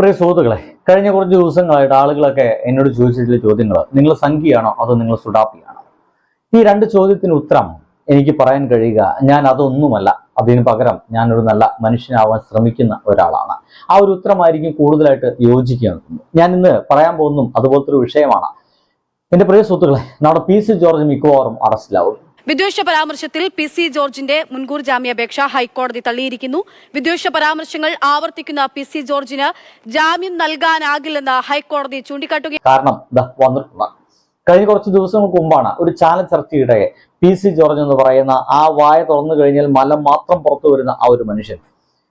പ്രിയ സുഹൃത്തുക്കളെ കഴിഞ്ഞ കുറച്ച് ദിവസങ്ങളായിട്ട് ആളുകളൊക്കെ എന്നോട് ചോദിച്ചിട്ടുള്ള ചോദ്യങ്ങൾ നിങ്ങൾ സംഖ്യയാണോ അതോ നിങ്ങൾ സുഡാപ്പിയാണോ? ഈ രണ്ട് ചോദ്യത്തിന് ഉത്തരം എനിക്ക് പറയാൻ കഴിയുക ഞാൻ അതൊന്നുമല്ല. അതിന് പകരം ഞാനൊരു നല്ല മനുഷ്യനാവാൻ ശ്രമിക്കുന്ന ഒരാളാണ്. ആ ഒരു ഉത്തരമായിരിക്കും കൂടുതലായിട്ട് യോജിക്കുക ഞാൻ ഇന്ന് പറയാൻ പോകുന്നതും അതുപോലത്തെ ഒരു വിഷയമാണ്. എന്റെ പ്രിയ സുഹൃത്തുക്കളെ നമ്മുടെ പി സി ജോർജ് മിക്കവാറും അറസ്റ്റിലാവും. വിദ്വേഷ പരാമർശത്തിൽ പി സി ജോർജിന്റെ മുൻകൂർ ജാമ്യാപേക്ഷ ഹൈക്കോടതി തള്ളിയിരിക്കുന്നു. വിദ്വേഷ പരാമർശങ്ങൾ ആവർത്തിക്കുന്ന പി സി ജോർജിന് ജാമ്യം നൽകാനാകില്ലെന്ന് ഹൈക്കോടതി ചൂണ്ടിക്കാട്ടുകയും കാരണം വന്നിട്ടുള്ള കഴിഞ്ഞ കുറച്ച് ദിവസങ്ങൾക്ക് മുമ്പാണ് ഒരു ചാനൽ ചർച്ചയുടെ പി സി ജോർജ് എന്ന് പറയുന്ന ആ വായ തുറന്നു കഴിഞ്ഞാൽ മലം മാത്രം പുറത്തു വരുന്ന ആ ഒരു മനുഷ്യൻ.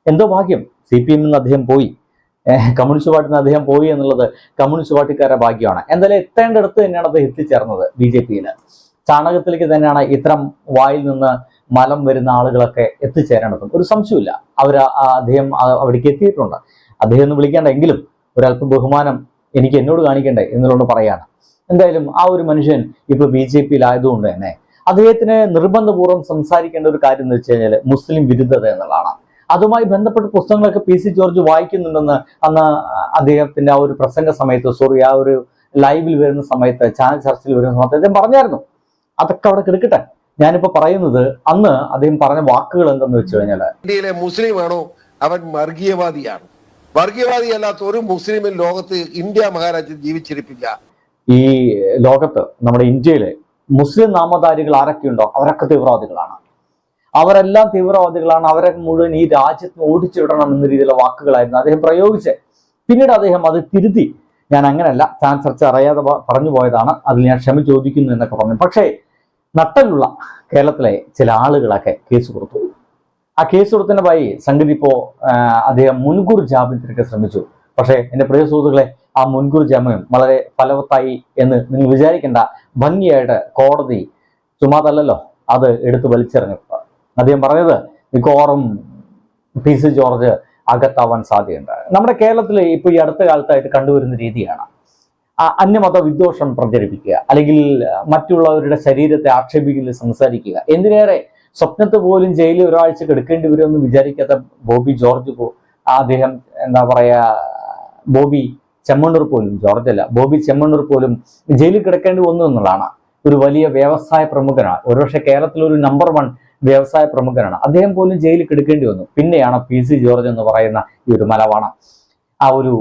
എന്തോ ഭാഗ്യം. സി പി എമ്മിൽ നിന്ന് അദ്ദേഹം പോയി. കമ്മ്യൂണിസ്റ്റ് പാർട്ടിയിൽ നിന്ന് അദ്ദേഹം പോയി എന്നുള്ളത് കമ്മ്യൂണിസ്റ്റ് പാർട്ടിക്കാരുടെ ഭാഗ്യമാണ്. എന്തായാലും എത്തേണ്ടടുത്ത് തന്നെയാണ് അദ്ദേഹം എത്തിച്ചേർന്നത് ബി ജെ പിയിൽ ചാണകത്തിലേക്ക് തന്നെയാണ് ഇത്തരം വായിൽ നിന്ന് മലം വരുന്ന ആളുകളൊക്കെ എത്തിച്ചേരേണ്ടതും. ഒരു സംശയമില്ല അവർ അദ്ദേഹം അവിടേക്ക് എത്തിയിട്ടുണ്ട്. അദ്ദേഹം ഒന്ന് വിളിക്കേണ്ട എങ്കിലും ഒരല്പം ബഹുമാനം എനിക്ക് എന്നോട് കാണിക്കണ്ടേ എന്നുള്ളത് പറയാണ്. എന്തായാലും ആ ഒരു മനുഷ്യൻ ഇപ്പൊ ബി ജെ പിയിലായതുകൊണ്ട് തന്നെ അദ്ദേഹത്തിന് നിർബന്ധപൂർവം സംസാരിക്കേണ്ട ഒരു കാര്യം എന്ന് വെച്ച് കഴിഞ്ഞാൽ മുസ്ലിം വിരുദ്ധത എന്നുള്ളതാണ്. അതുമായി ബന്ധപ്പെട്ട പുസ്തകങ്ങളൊക്കെ പി സി ജോർജ് വായിക്കുന്നുണ്ടെന്ന് അന്ന് അദ്ദേഹത്തിന്റെ ആ ഒരു പ്രസംഗ സമയത്ത് സോറി ആ ഒരു ലൈവിൽ വരുന്ന സമയത്ത് ചാനൽ ചർച്ചയിൽ വരുന്ന സമയത്ത് അദ്ദേഹം പറഞ്ഞായിരുന്നു. അതൊക്കെ അവിടെ കിടക്കട്ടെ. ഞാനിപ്പോ പറയുന്നത് അന്ന് അദ്ദേഹം പറഞ്ഞ വാക്കുകൾ എന്തെന്ന് വെച്ച് കഴിഞ്ഞാൽ ഇന്ത്യയിലെ മുസ്ലിമാണോ അവൻ വർഗീയവാദിയാണ്. വർഗീയവാദി അല്ലാത്ത ഒരു മുസ്ലിമും ലോകത്ത് ഇന്ത്യ മഹാരാജ്യം ജീവിച്ചിരിപ്പില്ല. ഈ ലോകത്ത് നമ്മുടെ ഇന്ത്യയിലെ മുസ്ലിം നാമധാരികൾ ആരൊക്കെയുണ്ടോ അവരൊക്കെ തീവ്രവാദികളാണ്. അവരെല്ലാം തീവ്രവാദികളാണ്. അവരെ മുഴുവൻ ഈ രാജ്യത്ത് ഓടിച്ചു വിടണം എന്ന രീതിയിലുള്ള വാക്കുകളായിരുന്നു അദ്ദേഹം പ്രയോഗിച്ച് പിന്നീട് അദ്ദേഹം അത് തിരുത്തി. ഞാൻ അങ്ങനെയല്ല താൻ ചർച്ച അറിയാതെ പറഞ്ഞു പോയതാണ്. അതിൽ ഞാൻ ക്ഷമ ചോദിക്കുന്നു എന്നൊക്കെ പറഞ്ഞു. പക്ഷേ നട്ടലുള്ള കേരളത്തിലെ ചില ആളുകളൊക്കെ കേസ് കൊടുത്തു. ആ കേസ് കൊടുത്തതിന്റെ വഴി സംഗതി ഇപ്പോ അദ്ദേഹം മുൻകൂർ ജാമ്യത്തിനൊക്കെ ശ്രമിച്ചു. പക്ഷേ എന്റെ പ്രിയ സുഹൃത്തുക്കളെ ആ മുൻകൂർ ജാമ്യം വളരെ ഫലവത്തായി എന്ന് നിങ്ങൾ വിചാരിക്കേണ്ട ഭംഗിയായിട്ട് കോടതി ചുമ്മാതല്ലല്ലോ അത് എടുത്തു വലിച്ചെറിഞ്ഞു. അദ്ദേഹം പറഞ്ഞത് മിക്കവാറും പി സി ജോർജ് അകത്താവാൻ സാധ്യതയുണ്ട്. നമ്മുടെ കേരളത്തിൽ ഇപ്പോൾ ഈ അടുത്ത കാലത്തായിട്ട് കണ്ടുവരുന്ന രീതിയാണ്. അന്യമത വിദ്വേഷം പ്രചരിപ്പിക്കുക അല്ലെങ്കിൽ മറ്റുള്ളവരുടെ ശരീരത്തെ ആക്ഷേപിക്കൽ സംസാരിക്കുക. എന്തിനേറെ സ്വപ്നത്ത് പോലും ജയിലിൽ ഒരാഴ്ച കിടക്കേണ്ടി വരുമെന്ന് വിചാരിക്കാത്ത ബോബി ജോർജ് അദ്ദേഹം എന്താ പറയാ ബോബി ചെമ്മണ്ണൂർ പോലും ജോർജ് അല്ല ബോബി ചെമ്മണ്ണൂർ പോലും ജയിലിൽ കിടക്കേണ്ടി വന്നു എന്നുള്ളതാണ്. ഒരു വലിയ വ്യവസായ പ്രമുഖനാണ്. ഒരുപക്ഷെ കേരളത്തിലെ ഒരു നമ്പർ വൺ വ്യവസായ പ്രമുഖനാണ്. അദ്ദേഹം പോലും ജയിലിൽ കിടക്കേണ്ടി വന്നു. പിന്നെയാണ് പി സി ജോർജ് എന്ന് പറയുന്ന ഈ ഒരു മലവാണം ആ ഒരു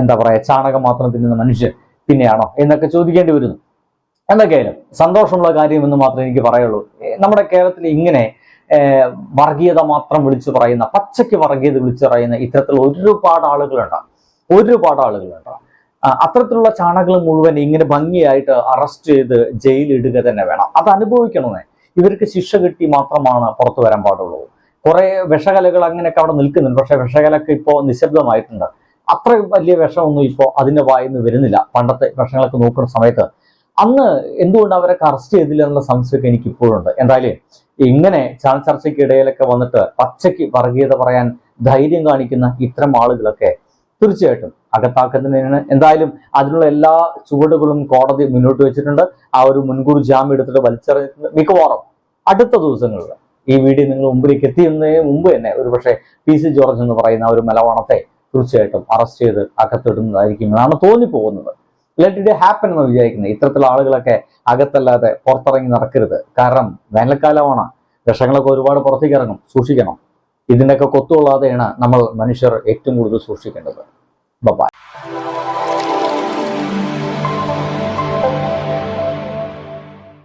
എന്താ പറയാ ചാണകം മാത്രം തിന്നുന്ന മനുഷ്യൻ പിന്നെയാണോ എന്നൊക്കെ ചോദിക്കേണ്ടി വരുന്നു. എന്തൊക്കെയായാലും സന്തോഷമുള്ള കാര്യം എന്ന് മാത്രമേ എനിക്ക് പറയുള്ളൂ. നമ്മുടെ കേരളത്തിൽ ഇങ്ങനെ വർഗീയത മാത്രം വിളിച്ചു പറയുന്ന പച്ചയ്ക്ക് വർഗീയത വിളിച്ചു പറയുന്ന ഇത്തരത്തിലുള്ള ഒരുപാട് ആളുകളുണ്ട്. ഒരുപാട് ആളുകളുണ്ട്. അത്തരത്തിലുള്ള ചാണകൾ മുഴുവൻ ഇങ്ങനെ ഭംഗിയായിട്ട് അറസ്റ്റ് ചെയ്ത് ജയിലിടുക തന്നെ വേണം. അത് അനുഭവിക്കണമെന്നേ. ഇവർക്ക് ശിക്ഷ കിട്ടി മാത്രമാണ് പുറത്തു വരാൻ പാടുള്ളൂ. കുറെ വിഷകലകൾ അങ്ങനെയൊക്കെ അവിടെ നിൽക്കുന്നുണ്ട്. പക്ഷെ വിഷകലൊക്കെ ഇപ്പോൾ നിശബ്ദമായിട്ടുണ്ട്. അത്ര വലിയ വിഷമൊന്നും ഇപ്പോൾ അതിന്റെ വായിൽ വായിന്ന് വരുന്നില്ല. പണ്ടത്തെ വിഷങ്ങളൊക്കെ നോക്കുന്ന സമയത്ത് അന്ന് എന്തുകൊണ്ട് അവരൊക്കെ അറസ്റ്റ് ചെയ്തില്ല എന്നുള്ള സംശയമൊക്കെ എനിക്ക് ഇപ്പോഴുണ്ട് എന്തായാലും ഇങ്ങനെ ചാനൽ ചർച്ചയ്ക്ക് ഇടയിലൊക്കെ വന്നിട്ട് പച്ചയ്ക്ക് വർഗീയത പറയാൻ ധൈര്യം കാണിക്കുന്ന ഇത്തരം ആളുകളൊക്കെ തീർച്ചയായിട്ടും അകത്താക്കുന്നതിന് എന്തായാലും അതിനുള്ള എല്ലാ ചുവടുകളും കോടതി മുന്നോട്ട് വെച്ചിട്ടുണ്ട്. ആ ഒരു മുൻകൂർ ജാമ്യം എടുത്തിട്ട് വലിച്ചെറിഞ്ഞിട്ടുണ്ട് മിക്കവാറും അടുത്ത ദിവസങ്ങളിൽ. ഈ വീഡിയോ നിങ്ങൾ മുമ്പിലേക്ക് എത്തിയുന്നതിന് മുമ്പ് തന്നെ. ഒരുപക്ഷെ പി സി ജോർജ് എന്ന് പറയുന്ന ഒരു മലവാണത്തെ തീർച്ചയായിട്ടും അറസ്റ്റ് ചെയ്ത് അകത്തിടുന്നതായിരിക്കും എന്നാണ് തോന്നിപ്പോകുന്നത്. ലെറ്റ് ഇറ്റ് ഹാപ്പൻ എന്ന് വിചാരിക്കുന്നത്. ഇത്തരത്തിലുള്ള ആളുകളൊക്കെ അകത്തല്ലാതെ പുറത്തിറങ്ങി നടക്കരുത്. കാരണം വേനൽക്കാലമാണ്. വിഷങ്ങളൊക്കെ ഒരുപാട് പുറത്തേക്ക് ഇറങ്ങും. സൂക്ഷിക്കണം. ഇതിന്റെയൊക്കെ കൊത്തുകൊള്ളാതെയാണ് നമ്മൾ മനുഷ്യർ ഏറ്റവും കൂടുതൽ സൂക്ഷിക്കേണ്ടത്. ബൈ